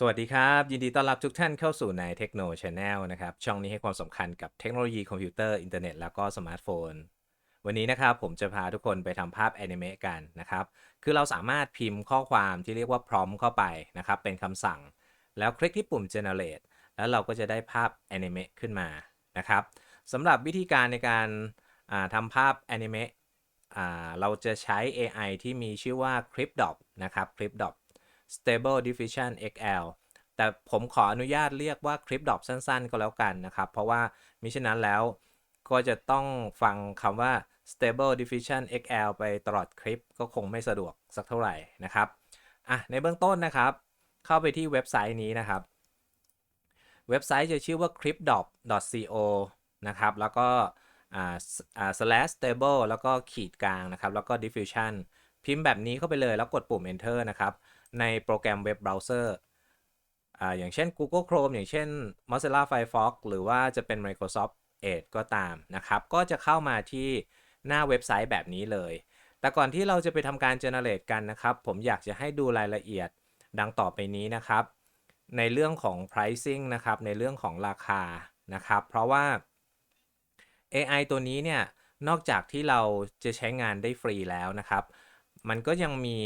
สวัสดีครับ ยินดีต้อนรับทุกท่านเข้าสู่ใน Techno Channel นะครับ ช่องนี้ให้ความสำคัญกับเทคโนโลยีคอมพิวเตอร์ อินเทอร์เน็ต แล้วก็สมาร์ทโฟน วันนี้นะครับ ผมจะพาทุกคนไปทำภาพแอนิเมะกันนะครับ คือเราสามารถพิมพ์ข้อความที่เรียกว่า prompt เข้าไปนะครับ เป็นคำสั่ง แล้วคลิกที่ปุ่ม generate แล้วเราก็จะได้ภาพแอนิเมะขึ้นมานะครับสำหรับวิธีการในการาทำภาพแอนิเมะเราจะใช้ AI ที่มีชื่อว่า Clipdop นะครับ Clipdop Stable Diffusion XL แต่ผมขออนุญาตเรียกว่า Clipdop สั้นๆ ก็แล้วกันนะครับ เพราะว่ามิฉะนั้นแล้วก็จะต้องฟังคำว่า Stable Diffusion XL ไปตลอดคลิปก็คงไม่สะดวกสักเท่าไหร่นะครับอะในเบื้องต้นนะครับ เข้าไปที่เว็บไซต์นี้นะครับ เว็บไซต์จะชื่อว่า cryptdop.co นะครับ แล้วก็อ่าอ่า slash stable แล้วก็ขีดกลางนะครับ แล้วก็ diffusion พิมพ์แบบนี้เข้าไปเลยแล้วกดปุ่ม enter นะครับ ในโปรแกรมเว็บเบราว์เซอร์อ่าอย่างเช่น Google Chrome อย่างเช่น Mozilla Firefox หรือว่าจะเป็น Microsoft Edge ก็ตามนะครับ ก็จะเข้ามาที่หน้าเว็บไซต์แบบนี้เลย แต่ก่อนที่เราจะไปทำการ generate กันนะครับ ผมอยากจะให้ดูรายละเอียดดังต่อไปนี้นะครับ ในเรื่องของ pricing นะครับ ในเรื่องของราคานะครับ เพราะว่า AI ตัวนี้เนี่ย นอกจากที่เราจะใช้งานได้ฟรีแล้วนะครับ มันก็ยังมี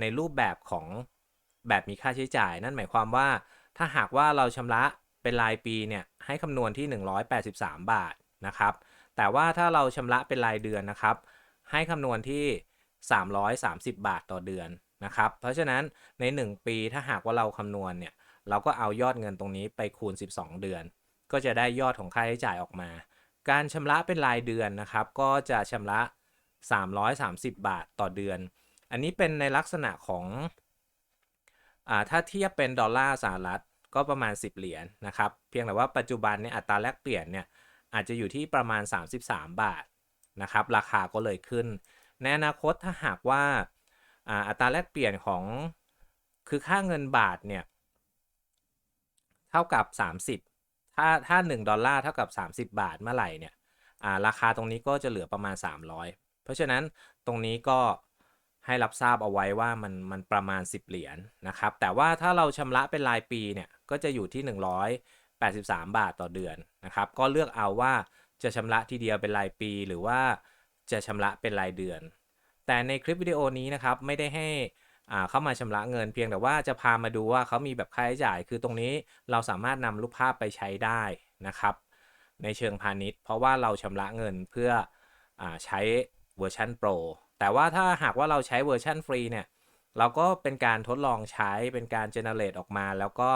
ในรูปแบบของแบบมีค่าใช้จ่าย นั่นหมายความว่าถ้าหากว่าเราชำระเป็นรายปีเนี่ยให้คำนวณที่ 183 บาทนะครับ แต่ว่าถ้าเราชำระเป็นรายเดือนนะครับ ให้คำนวณที่ 330 บาทต่อเดือนนะครับ เพราะฉะนั้นใน 1 ปีถ้าหากว่าเราคำนวณเนี่ยเราก็เอายอดเงินตรงนี้ไปคูณ 12 เดือน ก็จะได้ยอดของค่าใช้จ่ายออกมา การชำระเป็นรายเดือนนะครับ ก็จะชำระ 330 บาทต่อเดือน อันนี้เป็นในลักษณะของอ่าถ้าเทียบเป็นดอลลาร์สหรัฐก็ประมาณ 10 เหรียญนะครับ เพียงแต่ว่าปัจจุบันเนี่ยอัตราแลกเปลี่ยนเนี่ยอาจจะอยู่ที่ประมาณ 33 บาทนะครับ ราคาก็เลยขึ้น ในอนาคตถ้าหากว่าอ่าอัตราแลกเปลี่ยนของคือค่าเงินบาทเนี่ยเท่ากับ 30 ถ้าถ้า 1 ดอลลาร์เท่ากับ 30 บาทเมื่อไหร่เนี่ยอ่าราคาตรงนี้ก็จะเหลือประมาณ 300 เพราะฉะนั้นตรงนี้ก็ ให้รับทราบเอาไว้ว่ามันมันประมาณ 10 เหรียญนนะครับ แต่ว่าถ้าเราชำระเป็นรายปีเนี่ยก็จะอยู่ที่ 183 บาทต่อเดือนนะครับ ก็เลือกเอาว่าจะชำระทีเดียวเป็นรายปี หรือว่าจะชำระเป็นรายเดือน แต่ในคลิปวิดีโอนี้นะครับไม่ได้ให้อ่าเข้ามาชำระเงินเพียงแต่ว่าจะพามาดูว่าเขามีแบบค่าใช้จ่าย คือตรงนี้เราสามารถนำรูปภาพไปใช้ได้นะครับ ในเชิงพาณิชย์ เพราะว่าเราชำระเงินเพื่ออาใช้เวอร์ชันโปร แต่ว่าถ้าหากว่าเราใช้เวอร์ชันฟรีเนี่ย เราก็เป็นการทดลองใช้เป็นการเจเนเรตออกมา แล้วก็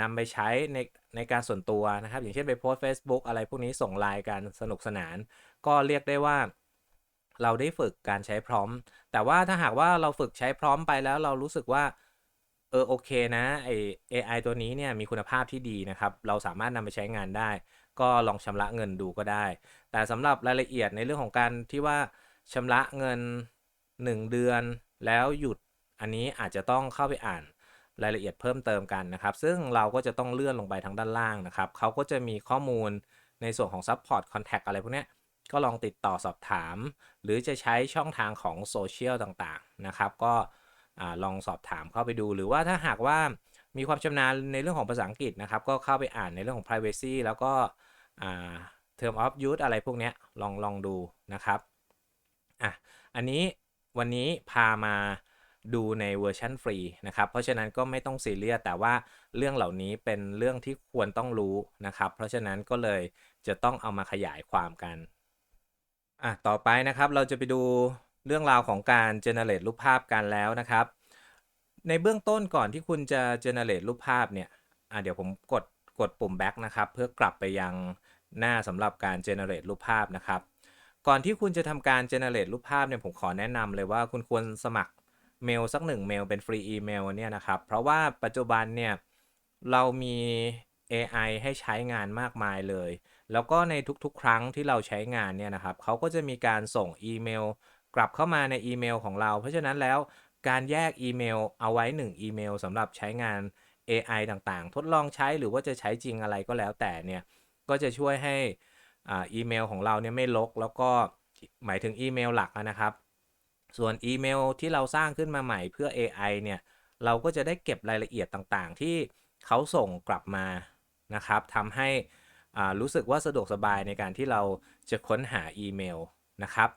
นำไปใช้ในในการส่วนตัวนะครับ อย่างเช่นไปโพสต์ Facebook อะไรพวกนี้ส่งไลน์กันสนุกสนาน ก็เรียกได้ว่าเราได้ฝึกการใช้พร้อม แต่ว่าถ้าหากว่าเราฝึกใช้พร้อมไปแล้วเรารู้สึกว่า เออโอเคนะไอ AI ตัวนี้เนี่ยมีคุณภาพที่ดีนะครับ เราสามารถนำไปใช้งานได้ ก็ลองชำระเงินดูก็ได้ แต่สำหรับรายละเอียดในเรื่องของการที่ว่า ชำระเงิน 1 เดือน แล้วหยุดอันนี้อาจจะต้องเข้าไปอ่านรายละเอียดเพิ่มเติมกันนะครับ ซึ่งเราก็จะต้องเลื่อนลงไปทางด้านล่างนะครับ เขาก็จะมีข้อมูลในส่วนของ Support Contact อะไรพวกนี้ก็ลองติดต่อสอบถาม หรือจะใช้ช่องทางของโซเชียลต่างๆนะครับ ก็ลองสอบถามเข้าไปดู หรือว่าถ้าหากว่ามีความชำนาญในเรื่องของภาษาอังกฤษนะครับ ก็เข้าไปอ่านในเรื่องของ privacy แล้วก็ term of use อะไรพวกนี้ลองลองดูนะครับ อะอันนี้วันนี้พามาดูในเวอร์ชันฟรีนะครับ เพราะฉะนั้นก็ไม่ต้องซีเรียสแต่ว่าเรื่องเหล่านี้เป็นเรื่องที่ควรต้องรู้นะครับ เพราะฉะนั้นก็เลยจะต้องเอามาขยายความกันอะต่อไปนะครับเราจะไปดูเรื่องราวของการ generate รูปภาพกันแล้วนะครับ ในเบื้องต้นก่อนที่คุณจะ generate รูปภาพเนี่ยอะเดี๋ยวผมกดกดปุ่ม back นะครับ เพื่อกลับไปยังหน้าสำหรับการ generate รูปภาพนะครับ ก่อนที่คุณจะทำการ generate รูปภาพเนี่ยผมขอแนะนำเลยว่าคุณควรสมัครเมลสักหนึ่งเมลเป็นฟรีอีเมลเนี่ยนะครับ เพราะว่าปัจจุบันเนี่ยเรามี AI ให้ใช้งานมากมายเลย แล้วก็ในทุกๆ ครั้งที่เราใช้งานเนี่ยนะครับเขาก็จะมีการส่งอีเมล กลับเข้ามาในอีเมลของเรา เพราะฉะนั้นแล้วการแยกอีเมลเอาไว้ 1 อีเมลสำหรับใช้งาน AI ต่างๆ ทดลองใช้หรือว่าจะใช้จริงอะไรก็แล้วแต่เนี่ยก็จะช่วยให้ อ่าอีเมลของเราเนี่ยไม่ลก แล้วก็หมายถึงอีเมลหลักนะครับ ส่วนอีเมลที่เราสร้างขึ้นมาใหม่เพื่อ AI เนี่ยเราก็จะได้เก็บรายละเอียดต่างๆ ที่เขาส่งกลับมานะครับทำให้อ่ารู้สึกว่าสะดวกสบายในการที่เราจะค้นหาอีเมลนะครับ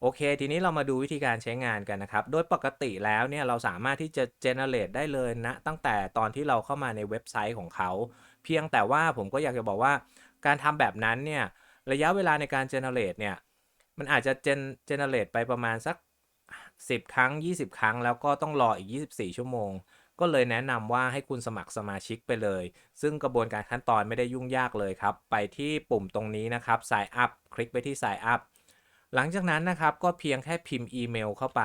โอเค ทีนี้เรามาดูวิธีการใช้งานกันนะครับ โดยปกติแล้วเนี่ยเราสามารถที่จะ generate ได้เลยนะ ตั้งแต่ตอนที่เราเข้ามาในเว็บไซต์ของเขา เพียงแต่ว่าผมก็อยากจะบอกว่าการทำแบบนั้นเนี่ย ระยะเวลาในการ generate เนี่ย มันอาจจะ gen generate ไปประมาณสัก 10 ครั้ง 20 ครั้ง แล้วก็ต้องรออีก 24 ชั่วโมง ก็เลยแนะนำว่าให้คุณสมัครสมาชิกไปเลย ซึ่งกระบวนการขั้นตอนไม่ได้ยุ่งยากเลยครับ ไปที่ปุ่มตรงนี้นะครับ sign up คลิกไปที่ sign up หลังจากนั้นนะครับก็เพียงแค่พิมพ์อีเมลเข้าไป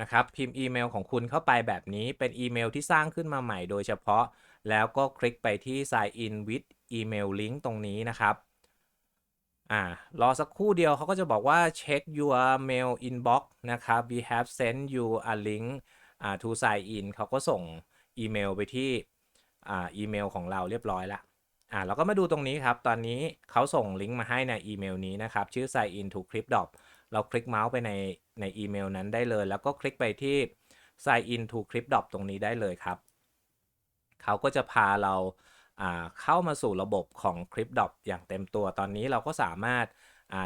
นะครับพิมพ์อีเมลของคุณเข้าไปแบบนี้เป็นอีเมลที่สร้างขึ้นมาใหม่โดยเฉพาะ แล้วก็คลิกไปที่ sign in with email link ตรงนี้นะครับอ่ารอสักครู่เดียวเขาก็จะบอกว่า check your mail inbox นะครับ we have sent you a link to sign in เขาก็ส่งอีเมลไปที่อ่าอีเมลของเราเรียบร้อยละอ่าเราก็มาดูตรงนี้ครับ ตอนนี้เขาส่งลิงก์มาให้ในอีเมลนี้นะครับ ชื่อ sign in to Clipdop เราคลิกเมาส์ไปในในอีเมลนั้นได้เลย แล้วก็คลิกไปที่ sign in to Clipdop ตรงนี้ได้เลยครับ เขาก็จะพาเราเข้ามาสู่ระบบของ Clipdop อย่างเต็มตัวตอนนี้เราก็สามารถ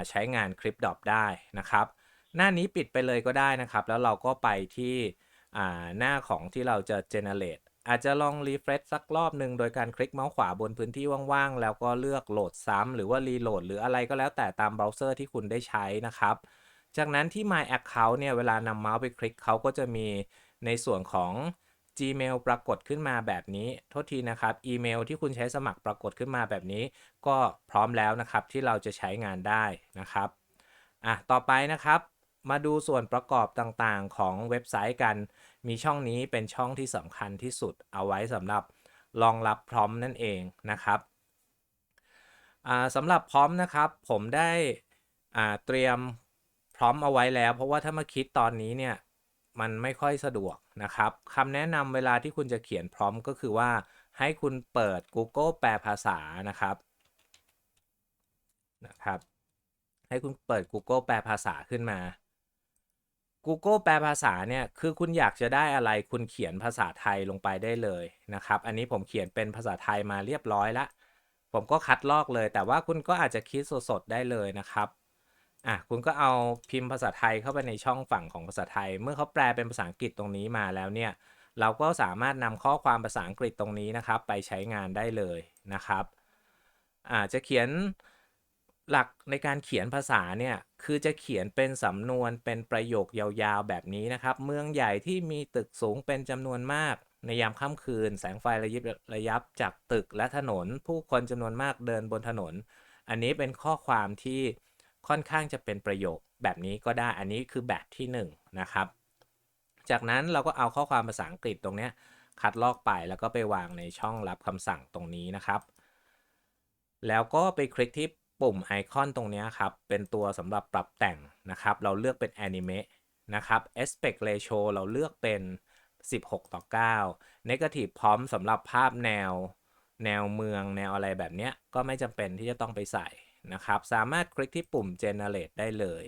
ใช้งาน Clipdop ได้นะครับ หน้านี้ปิดไปเลยก็ได้นะครับ แล้วเราก็ไปที่หน้าของที่เราจะ generate อาจจะลอง refresh สักรอบหนึ่งโดยการคลิกเมาส์ขวาบนพื้นที่ว่างๆ แล้วก็เลือกโหลดซ้ำหรือว่า reload หรืออะไรก็แล้วแต่ตามเบราว์เซอร์ที่คุณได้ใช้นะครับ จากนั้นที่ My Account เนี่ยเวลานำเมาส์ไปคลิกเขาก็จะมีในส่วนของ Gmail ปรากฏขึ้นมาแบบนี้ โทษทีนะครับ อีเมลที่คุณใช้สมัครปรากฏขึ้นมาแบบนี้ ก็พร้อมแล้วนะครับที่เราจะใช้งานได้นะครับ อะ ต่อไปนะครับ มาดูส่วนประกอบต่างๆ ของเว็บไซต์กัน มีช่องนี้เป็นช่องที่สำคัญที่สุดเอาไว้สำหรับรองรับพร้อมนั่นเองนะครับสำหรับพร้อมนะครับ ผมได้เตรียมพร้อมเอาไว้แล้ว เพราะว่าถ้ามาคิดตอนนี้เนี่ยมันไม่ค่อยสะดวกนะครับคำแนะนำเวลาที่คุณจะเขียนพร้อมก็คือว่า ให้คุณเปิด Google แปลภาษานะครับนะครับ ให้คุณเปิด Google แปลภาษาขึ้นมา Google แปลภาษาเนี่ยคือคุณอยากจะได้อะไรคุณเขียนภาษาไทยลงไปได้เลยนะครับ อันนี้ผมเขียนเป็นภาษาไทยมาเรียบร้อยล้วผมก็คัดลอกเลย แต่ว่าคุณก็อาจจะคิดสดๆได้เลยนะครับอะคุณก็เอาพิมพ์ภาษาไทยเข้าไปในช่องฝั่งของภาษาไทย เมื่อเขาแปลเป็นภาษาอังกฤษตรงนี้มาแล้วเนี่ยเราก็สามารถนำข้อความภาษาอังกฤษตรงนี้นะครับ ไปใช้งานได้เลยนะครับอาจจะเขียน หลักในการเขียนภาษาเนี่ย คือจะเขียนเป็นสำนวนเป็นประโยคยาวๆ แบบนี้นะครับ เมืองใหญ่ที่มีตึกสูงเป็นจำนวนมาก ในยามค่ำคืน แสงไฟระยิบระยับจากตึกและถนน ผู้คนจำนวนมากเดินบนถนน อันนี้เป็นข้อความที่ค่อนข้างจะเป็นประโยคแบบนี้ก็ได้อันนี้คือแบบที่1นนะครับ จากนั้นเราก็เอาข้อความภาษาอังกฤษตรงนี้คัดลอกไปแล้วก็ไปวางในช่องรับคำสั่งตรงนี้นะครับ แล้วก็ไปคลิกที่ ปุ่มไอคอนตรงนี้ครับ เป็นตัวสำหรับปรับแต่งนะครับ เราเลือกเป็น Anime นะครับ Aspect Ratio เราเลือกเป็น 16 ต่อ 9 Negative พร้อมสำหรับภาพแนว แนวเมืองแนวอะไรแบบนี้ก็ไม่จำเป็นที่จะต้องไปใส่นะครับ สามารถคลิกที่ปุ่ม generate ได้เลย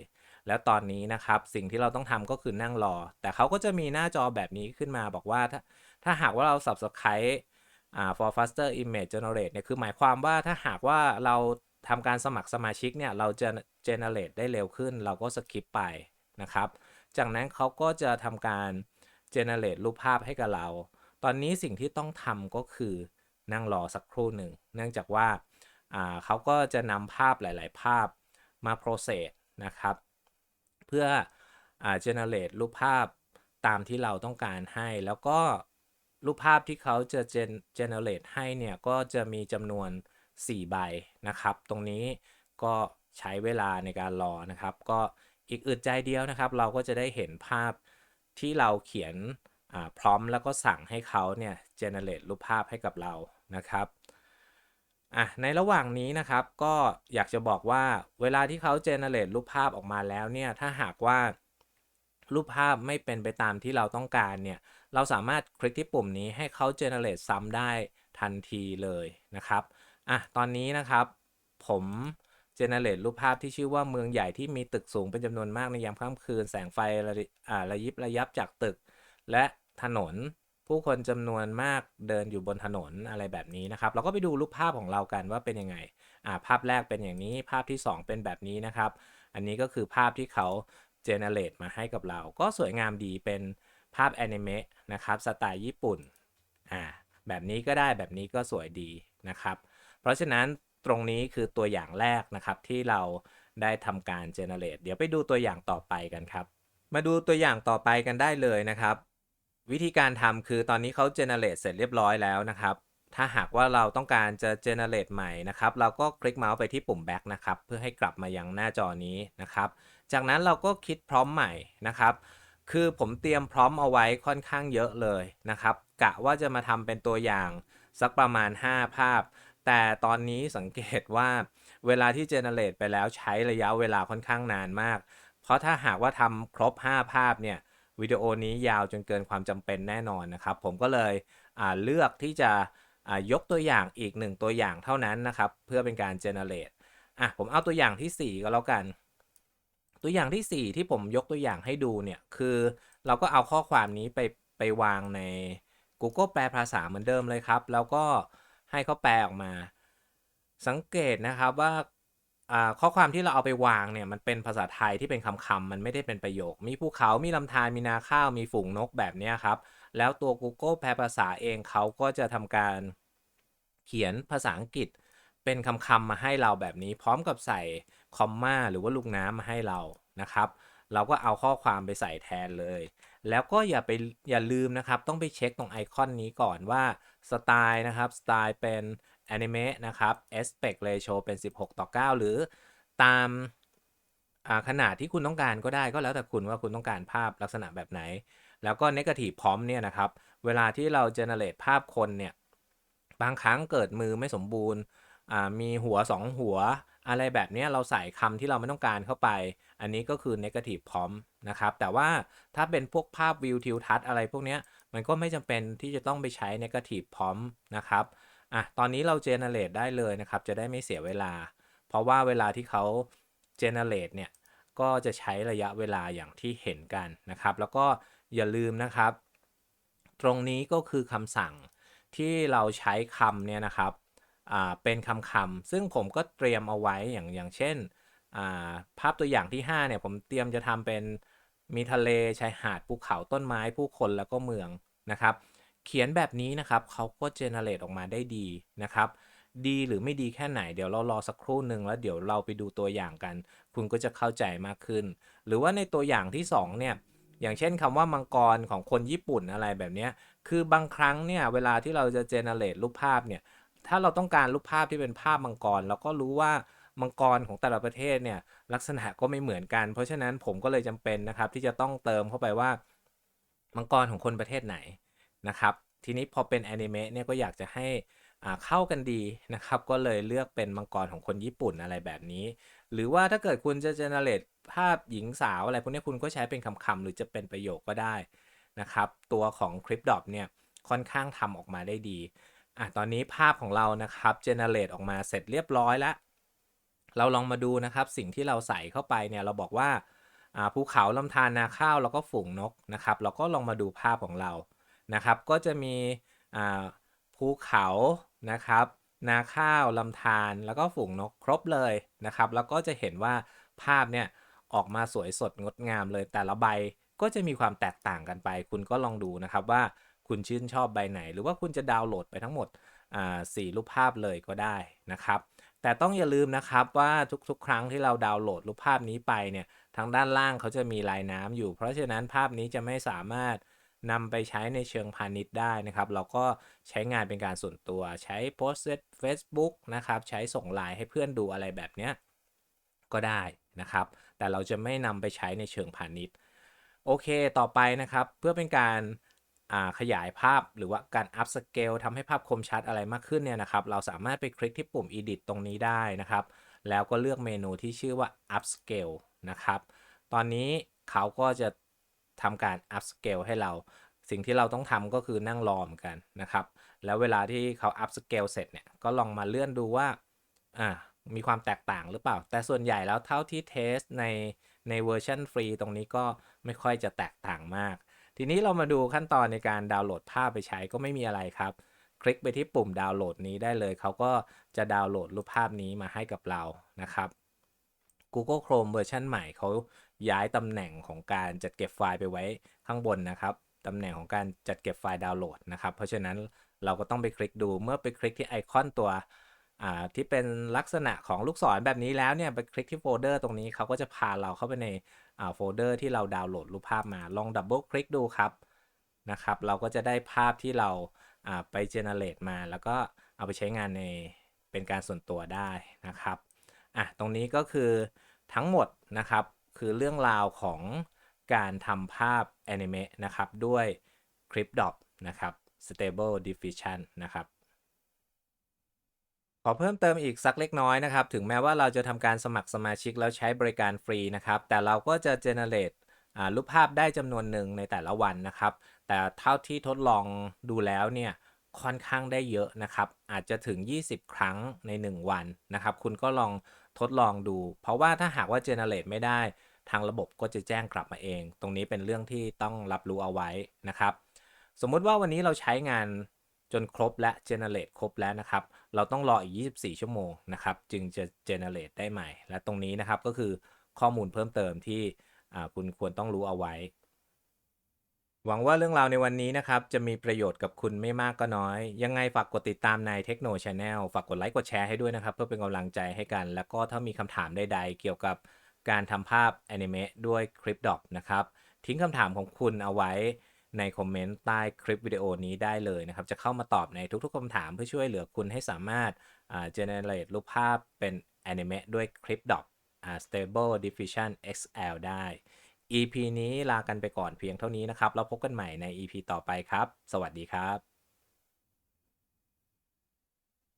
แล้วตอนนี้นะครับ สิ่งที่เราต้องทำก็คือนั่งรอ แต่เขาก็จะมีหน้าจอแบบนี้ขึ้นมาบอกว่า ถ้าถ้าหากว่าเรา subscribe อ่า for faster image generate เนี่ยคือหมายความว่าถ้าหากว่าเรา ทำการสมัครสมาชิกเนี่ยเราจะ generate ได้เร็วขึ้น เราก็สกิปไปนะครับ จากนั้นเขาก็จะทำการ generate รูปภาพให้กับเรา ตอนนี้สิ่งที่ต้องทำก็คือนั่งรอสักครู่หนึ่ง เนื่องจากว่าเขาก็จะนำภาพหลาย ๆ ภาพมา process นะครับ เพื่ออ generate รูปภาพตามที่เราต้องการให้ แล้วก็รูปภาพที่เขาจะ generate ให้เนี่ยก็จะมีจำนวน 4 ใบนะครับ ตรงนี้ก็ใช้เวลาในการรอนะครับ ก็อีกอึดใจเดียวนะครับ เราก็จะได้เห็นภาพที่เราเขียนพร้อมแล้วก็สั่งให้เขาเนี่ย generate รูปภาพให้กับเรานะครับอะในระหว่างนี้นะครับก็อยากจะบอกว่าเวลาที่เขาเจเนเรตรูปภาพออกมาแล้วเนี่ยถ้าหากว่ารูปภาพไม่เป็นไปตามที่เราต้องการเนี่ยเราสามารถคลิกที่ปุ่มนี้ให้เขาเจเนเรตซ้ำได้ทันทีเลยนะครับ อะตอนนี้นะครับผม generate รูปภาพที่ชื่อว่าเมืองใหญ่ที่มีตึกสูงเป็นจำนวนมากในยามค่ำคืน แสงไฟระริอ่าระยิบระยับจากตึก และถนนผู้คนจำนวนมากเดินอยู่บนถนนอะไรแบบนี้นะครับ เราก็ไปดูรูปภาพของเรากันว่าเป็นยังไงอ่าภาพแรกเป็นอย่างนี้ ภาพที่ 2 เป็นแบบนี้นะครับ อันนี้ก็คือภาพที่เขา generate มาให้กับเรา ก็สวยงามดีเป็นภาพแอนิเมะนะครับสไตล์ญี่ปุ่นอ่าแบบนี้ก็ได้แบบนี้ก็สวยดีนะครับ เพราะฉะนั้นตรงนี้คือตัวอย่างแรกนะครับที่เราได้ทำการ generate เดี๋ยวไปดูตัวอย่างต่อไปกันครับ มาดูตัวอย่างต่อไปกันได้เลยนะครับ วิธีการทำคือตอนนี้เขา generate เสร็จเรียบร้อยแล้วนะครับ ถ้าหากว่าเราต้องการจะ generate ใหม่นะครับ เราก็คลิกเมาส์ไปที่ปุ่ม back นะครับ เพื่อให้กลับมายังหน้าจอนี้นะครับ จากนั้นเราก็คิดพร้อมใหม่นะครับ คือผมเตรียมพร้อมเอาไว้ค่อนข้างเยอะเลยนะครับ กะว่าจะมาทำเป็นตัวอย่างสักประมาณ 5 ภาพ แต่ตอนนี้สังเกตว่าเวลาที่ generate ไปแล้วใช้ระยะเวลาค่อนข้างนานมาก เพราะถ้าหากว่าทำครบ 5 ภาพเนี่ยวิดีโอนี้ยาวจนเกินความจำเป็นแน่นอนนะครับ ผมก็เลยเลือกที่จะยกตัวอย่างอีกหนึ่งตัวอย่างเท่านั้นนะครับ เพื่อเป็นการ generate อะผมเอาตัวอย่างที่ 4 ก็แล้วกัน ตัวอย่างที่ 4 ที่ผมยกตัวอย่างให้ดูเนี่ยคือเราก็เอาข้อความนี้ไปไปวางใน Google แปลภาษาเหมือนเดิมเลยครับ แล้วก็ ให้เขาแปลออกมา สังเกตนะครับว่าข้อความที่เราเอาไปวางเนี่ยมันเป็นภาษาไทยที่เป็นคำคำมันไม่ได้เป็นประโยค มีภูเขา มีลำธาร มีนาข้าว มีฝูงนกแบบนี้ครับ แล้วตัว Google แปลภาษาเองเขาก็จะทำการเขียนภาษาอังกฤษเป็นคำคำมาให้เราแบบนี้ พร้อมกับใส่คอมมาหรือว่าลูกน้ำมาให้เรานะครับ เราก็เอาข้อความไปใส่แทนเลย แล้วก็อย่าไปอย่าลืมนะครับ ต้องไปเช็คตรงไอคอนนี้ก่อนว่าสไตล์นะครับสไตล์เป็น Anime นะครับ aspect ratio เป็น 16 ต่อ 9 หรือตามขนาดที่คุณต้องการก็ได้ก็แล้วแต่คุณว่าคุณต้องการภาพลักษณะแบบไหน แล้วก็ negative prompt เนี่ยนะครับ เวลาที่เรา generate ภาพคนเนี่ย บางครั้งเกิดมือไม่สมบูรณ์มีหัว 2 หัว อะไรแบบนี้เราใส่คำที่เราไม่ต้องการเข้าไป อันนี้ก็คือ negative prompt นะครับ แต่ว่าถ้าเป็นพวกภาพวิวทิวทัศน์อะไรพวกนี้มันก็ไม่จำเป็นที่จะต้องไปใช้ negative prompt นะครับอะตอนนี้เรา generate ได้เลยนะครับ จะได้ไม่เสียเวลา เพราะว่าเวลาที่เขา generate เนี่ย ก็จะใช้ระยะเวลาอย่างที่เห็นกันนะครับ แล้วก็อย่าลืมนะครับ ตรงนี้ก็คือคำสั่งที่เราใช้คำเนี่ยนะครับ เป็นคำคำซึ่งผมก็เตรียมเอาไว้อย่างอย่างเช่นาภาพตัวอย่างที่ 5 เนี่ย ผมเตรียมจะทำเป็นมีทะเลชายหาดภูเขาต้นไม้ผู้คนแล้วก็เมืองนะครับ เขียนแบบนี้นะครับเขาก็เจเนเรตออกมาได้ดีนะครับ ดีหรือไม่ดีแค่ไหนเดี๋ยวเรารอสักครู่หนึ่งแล้วเดี๋ยวเราไปดูตัวอย่างกัน คุณก็จะเข้าใจมากขึ้น หรือว่าในตัวอย่างที่ 2 เนี่ยอย่างเช่นคำว่ามังกรของคนญี่ปุ่นอะไรแบบนี้คือบางครั้งเนี่ยเวลาที่เราจะเจเนเรตรูปภาพเนี่ย ถ้าเราต้องการรูปภาพที่เป็นภาพมังกรเราก็รู้ว่ามังกรของแต่ละประเทศเนี่ยลักษณะก็ไม่เหมือนกัน เพราะฉะนั้นผมก็เลยจำเป็นนะครับ ที่จะต้องเติมเข้าไปว่ามังกรของคนประเทศไหนนะครับ ทีนี้พอเป็นแอนิเมะเนี่ยก็อยากจะให้เข้ากันดีนะครับ ก็เลยเลือกเป็นมังกรของคนญี่ปุ่นอะไรแบบนี้ หรือว่าถ้าเกิดคุณจะเจเนเรตภาพหญิงสาวอะไรพวกนี้คุณก็ใช้เป็นคำๆหรือจะเป็นประโยคก็ได้นะครับ ตัวของคลิปดอปเนี่ยค่อนข้างทำออกมาได้ดี อะตอนนี้ภาพของเรานะครับเจเนเรตออกมาเสร็จเรียบร้อยแล้ว เราลองมาดูนะครับ สิ่งที่เราใส่เข้าไปเนี่ยเราบอกว่าภูเขาลำธารนาข้าวแล้วก็ฝูงนกนะครับ เราก็ลองมาดูภาพของเรานะครับ ก็จะมีภูเขานะครับ นาข้าวลำธารแล้วก็ฝูงนกครบเลยนะครับ แล้วก็จะเห็นว่าภาพเนี่ยออกมาสวยสดงดงามเลยแต่ละใบก็จะมีความแตกต่างกันไป คุณก็ลองดูนะครับว่า คุณชื่นชอบใบไหน หรือว่าคุณจะดาวน์โหลดไปทั้งหมดสี่รูปภาพเลยก็ได้นะครับ แต่ต้องอย่าลืมนะครับว่าทุกๆ ครั้งที่เราดาวน์โหลดรูปภาพนี้ไปเนี่ยทางด้านล่างเขาจะมีลายน้ำอยู่ เพราะฉะนั้นภาพนี้จะไม่สามารถนำไปใช้ในเชิงพาณิชย์ได้นะครับ เราก็ใช้งานเป็นการส่วนตัว ใช้โพสต์เฟซบุ๊กนะครับ ใช้ส่งไลน์ให้เพื่อนดูอะไรแบบนี้ก็ได้นะครับ แต่เราจะไม่นำไปใช้ในเชิงพาณิชย์ โอเค ต่อไปนะครับ เพื่อเป็นการ ขยายภาพหรือว่าการอัพสเกลทำให้ภาพคมชัดอะไรมากขึ้นเนี่ยนะครับ เราสามารถไปคลิกที่ปุ่ม edit ตรงนี้ได้นะครับ แล้วก็เลือกเมนูที่ชื่อว่า upscale นะครับ ตอนนี้เขาก็จะทำการ up scale ให้เรา สิ่งที่เราต้องทำก็คือนั่งรอเหมือนกันนะครับ แล้วเวลาที่เขา up scale เสร็จเนี่ย ก็ลองมาเลื่อนดูว่าอ่ามีความแตกต่างหรือเปล่า แต่ส่วนใหญ่แล้วเท่าที่เทสในในเวอร์ชันฟรีตรงนี้ก็ไม่ค่อยจะแตกต่างมาก ทีนี้เรามาดูขั้นตอนในการดาวน์โหลดภาพไปใช้ก็ไม่มีอะไรครับ คลิกไปที่ปุ่มดาวน์โหลดนี้ได้เลย เขาก็จะดาวน์โหลดรูปภาพนี้มาให้กับเรานะครับ Google Chrome เวอร์ชันใหม่เขาย้ายตำแหน่งของการจัดเก็บไฟล์ไปไว้ข้างบนนะครับตำแหน่งของการจัดเก็บไฟล์ดาวน์โหลดนะครับ เพราะฉะนั้นเราก็ต้องไปคลิกดูเมื่อไปคลิกที่ไอคอนตัว อ่าที่เป็นลักษณะของลูกศรแบบนี้แล้วเนี่ยไปคลิกที่โฟลเดอร์ตรงนี้เขาก็จะพาเราเข้าไปในอ่าโฟลเดอร์ที่เราดาวน์โหลดรูปภาพมาลองดับเบิลคลิกดูครับนะครับเราก็จะได้ภาพที่เราอ่าไปเจเนเรตมา แล้วก็เอาไปใช้งานในเป็นการส่วนตัวได้นะครับอะตรงนี้ก็คือทั้งหมดนะครับ คือเรื่องราวของการทำภาพแอนิเมะนะครับ ด้วย Clipdop นะครับ Stable Diffusion นะครับ ขอเพิ่มเติมอีกสักเล็กน้อยนะครับ ถึงแม้ว่าเราจะทำการสมัครสมาชิกแล้วใช้บริการฟรีนะครับ แต่เราก็จะ generate รูปภาพได้จำนวนหนึ่งในแต่ละวันนะครับ แต่เท่าที่ทดลองดูแล้วเนี่ยค่อนข้างได้เยอะนะครับ อาจจะถึง 20 ครั้งใน 1 วันนะครับ คุณก็ลองทดลองดู เพราะว่าถ้าหากว่า generate ไม่ได้ ทางระบบก็จะแจ้งกลับมาเอง ตรงนี้เป็นเรื่องที่ต้องรับรู้เอาไว้นะครับ สมมุติว่าวันนี้เราใช้งาน จนครบและ generate ครบแล้วนะครับ เราต้องรออีก 24 ชั่วโมงนะครับ จึงจะ generate ได้ใหม่ และตรงนี้นะครับก็คือข้อมูลเพิ่มเติมที่คุณควรต้องรู้เอาไว้ หวังว่าเรื่องราวในวันนี้นะครับ จะมีประโยชน์กับคุณไม่มากก็น้อย ยังไงฝากกดติดตามใน Techno Channel ฝากกดไลค์กดแชร์ให้ด้วยนะครับ เพื่อเป็นกำลังใจให้กัน แล้วก็ถ้ามีคำถามใดๆ เกี่ยวกับการทำภาพแอนิเมะด้วย Clipdop นะครับ ทิ้งคำถามของคุณเอาไว้ ในคอมเมนต์ใต้คลิปวิดีโอนี้ได้เลยนะครับ จะเข้ามาตอบในทุกๆคำถามเพื่อช่วยเหลือคุณให้สามารถอ่า generate รูปภาพเป็นแอนิเมะด้วยคลิปดอก Stable Diffusion XL ได้ EP นี้ลากันไปก่อนเพียงเท่านี้นะครับ แล้วพบกันใหม่ใน EP ต่อไปครับ สวัสดีครับ